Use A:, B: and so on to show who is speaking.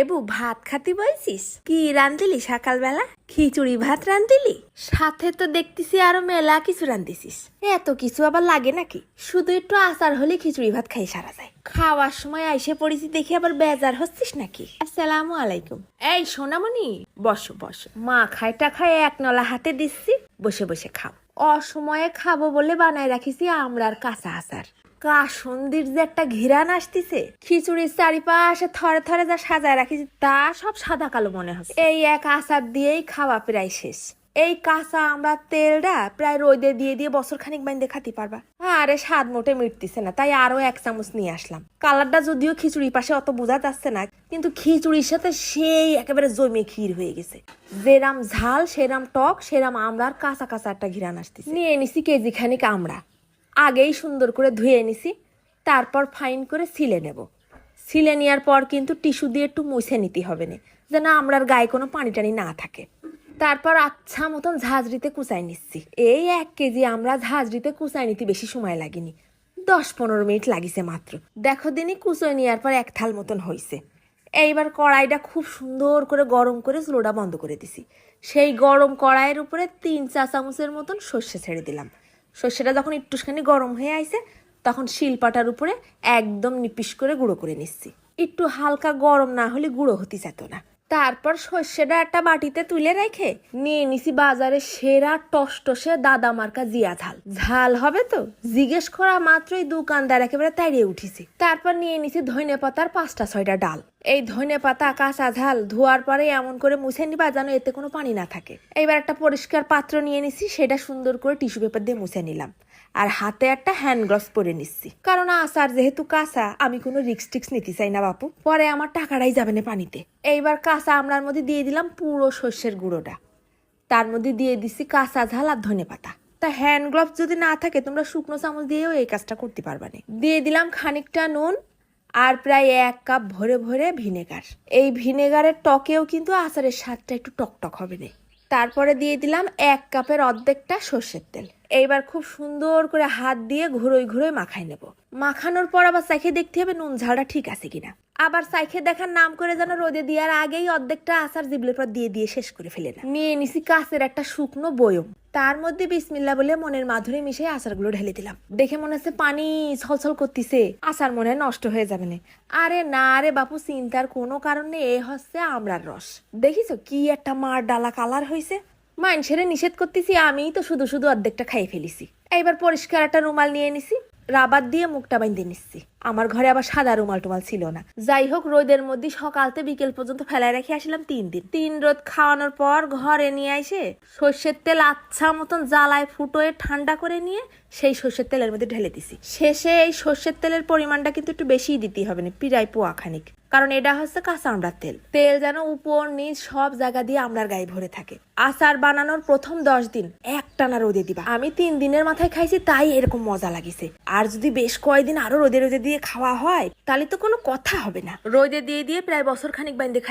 A: এবু ভাত খাতি বলছিস? কি রান্ধিলি সকালবেলা? খিচুড়ি ভাত রান্ধিলি? সাথে তো দেখতেছি আরও মেলা কিছু রান্ধিছিস। এত কিছু আবার লাগে নাকি? শুধু একটু আচার হলে খিচুড়ি ভাত খাই সারা যায়। খাওয়ার সময় আইসে পড়েছি দেখি আবার বেজার হচ্ছিস নাকি? আসসালামু আলাইকুম। এই সোনামণি, বসো বসো। মা খায় টা খায় এক নলা হাতে দিচ্ছি, বসে বসে খাও। অসময়ে খাব বলে বানায় রাখিছি আমরার কাঁচা আচার। কাসন্দির যে একটা ঘিরান আসতিছে, খিচুড়ির চারিপাশে থরে থরে যা সাজায় রাখিছি, তা সব সাদা কালো মনে হচ্ছে। এই এক আচার দিয়েই খাওয়া প্রায় শেষ। এই কাঁচা আমরা তেলটা প্রায় রোদে দিয়ে দিয়ে বছর খানিক বাইন্দে খাতে পারবা। আরে স্বাদ মোটে মিটতিছে না, তাই আরও এক চামচ নিয়ে আসলাম। কালারটা যদিও খিচুড়ির পাশে অত বোঝা যাচ্ছে না, কিন্তু খিচুড়ির সাথে সেই একেবারে জমে ক্ষীর হয়ে গেছে। যেরাম ঝাল, সেরাম টক, সেরাম আমরার কাঁচা কাঁচা একটা ঘিরান আসতেছে। নিয়ে নিছি কেজি খানিক আমরা আগেই সুন্দর করে ধুয়ে নিছি, তারপর ফাইন করে ছিলে নেব। ছিলে নেওয়ার পর কিন্তু টিস্যু দিয়ে একটু মুছে নিতে হবে না, যেন আমরার গায়ে কোনো পানি টানি না থাকে। তারপর আচ্ছা মতন ঝাঁঝরিতে কুচাই নিচ্ছি। এই এক কেজি আমরা ঝাঁঝরিতে কুচাই নিতে বেশি সময় লাগেনি। দশ পনেরো মিনিট লাগিছে মাত্র। দেখো দিনই কুচোয় নেওয়ার পর এক থাল মতন হয়েছে এইবার কড়াইটা খুব সুন্দর করে গরম করে চুলোটা বন্ধ করে দিছি। সেই গরম কড়াইয়ের উপরে তিন চা চামচের মতন সর্ষে ছেড়ে দিলাম। সর্ষেটা যখন একটুখানি গরম হয়ে আইছে, তখন শিলপাটার উপরে একদম নিপিস করে গুঁড়ো করে নিচ্ছি। একটু হালকা গরম না হলে গুঁড়ো হতে যেত না। তারপর সর্ষেটা একটা বাটিতে তুলে রেখে নিয়ে নিছি বাজারে সেরা টসটসে দাদা মার্কা জিয়া ঝাল। ঝাল হবে তো? জিজ্ঞেস করা মাত্রই দোকানদার একেবারে তাড়িয়ে উঠিছি। তারপর নিয়ে নিছি ধনে পাতার পাঁচটা ছয়টা ডাল। এই ধনে পাতা, কাঁচা ঝাল ধোয়ার পরে এমন করে মুছে নিবা যেন এতে কোনো পানি না থাকে। এইবার একটা পরিষ্কার পাত্র নিয়ে নিছি, সেটা সুন্দর করে টিস্যু পেপার দিয়ে মুছে নিলাম। আর হাতে একটা হ্যান্ড গ্লাভস পরে নিচ্ছি। কারণ আচার যেহেতু কাঁচা, আমি কোনো রিক্স টিক্স নিতে চাই না বাপু। পরে আমার টাকাটাই যাবে না পানিতে। এইবার কাঁচা আমলার মধ্যে দিয়ে দিলাম পুরো শস্যের গুঁড়োটা। তার মধ্যে দিয়ে দিচ্ছি কাঁচা ঝাল আর ধনে পাতা। তা হ্যান্ড গ্লাভস যদি না থাকে, তোমরা শুকনো চামচ দিয়েও এই কাজটা করতে পারবা না। দিয়ে দিলাম খানিকটা নুন আর প্রায় এক কাপ ভরে ভরে ভিনেগার। এই ভিনেগারের টকেও কিন্তু আচারের স্বাদটা একটু টকটক হবে না। তারপরে দিয়ে দিলাম এক কাপের অর্ধেকটা সর্ষের তেল। এইবার খুব সুন্দর করে হাত দিয়ে ঘুরোই ঘুরোই মাখাই নেব। মাখানোর পর আবার চাইখে দেখতে হবে নুন ঝালটা ঠিক আছে কিনা। আবার সাইখে দেখার নাম করে যেন রোদে দেওয়ার আগেই অর্ধেকটা আচার জিবলের পর দিয়ে দিয়ে শেষ করে ফেলে না। নিয়ে নিছি কাছের একটা শুকনো বয়ম। তার মধ্যে বিসমিল্লা বলে মনের মাধুরী মিশে আচারগুলো ঢেলে দিলাম। দেখে মনে হচ্ছে পানি ছলছল করতেছে। আচার মনে নষ্ট হয়ে যাবে না। আরে না রে বাপু, চিন্তার কোনো কারণে এ হচ্ছে আমরার রস। দেখিছো কি একটা মার ডালা কালার হয়েছে মানুষের নিষেধ করতেছি, আমিই তো শুধু শুধু অর্ধেকটা খাইয়ে ফেলিছি। এইবার পরিষ্কার একটা রুমাল নিয়ে নিছি। রাবার দিয়ে মুখটা বাইন্ধে নিচ্ছি। আমার ঘরে আবার সাদা রুমাল টুমাল ছিল না। যাই হোক, রোদের মধ্যে সকালতে বিকেল পর্যন্ত ফেলায় রেখে আসলাম তিন দিন। তিন রোদ খাওয়ানোর পর ঘরে নিয়ে আসে সর্ষের তেল আচ্ছা মতন জ্বালায় ফুটোয়ে ঠান্ডা করে নিয়ে সেই সর্ষের তেলের মধ্যে ঢেলে দিছি। শেষে এই সর্ষের তেলের পরিমাণটা কিন্তু একটু বেশিই দিতে হবে না পিরাই পোয়া খানিক কারণ এটা হচ্ছে কাঁচা আমড়ার তেল। তেল যেন উপর, নিচ সব জায়গা দিয়ে আমড়ার গায়ে ভরে থাকে। আচার বানানোর প্রথম দশ দিন একটানা রোদে দিবা। আমি তিন দিনের মাথায় খাইছি, তাই এরকম মজা লাগিছে। আর যদি বেশ কয়েকদিন আরও রোদে রোদে দিয়ে খাওয়া হয়, তাহলে তো কোনো কথা হবে না। রোদে দিয়ে দিয়ে প্রায় বছর খানিক বাইন্দে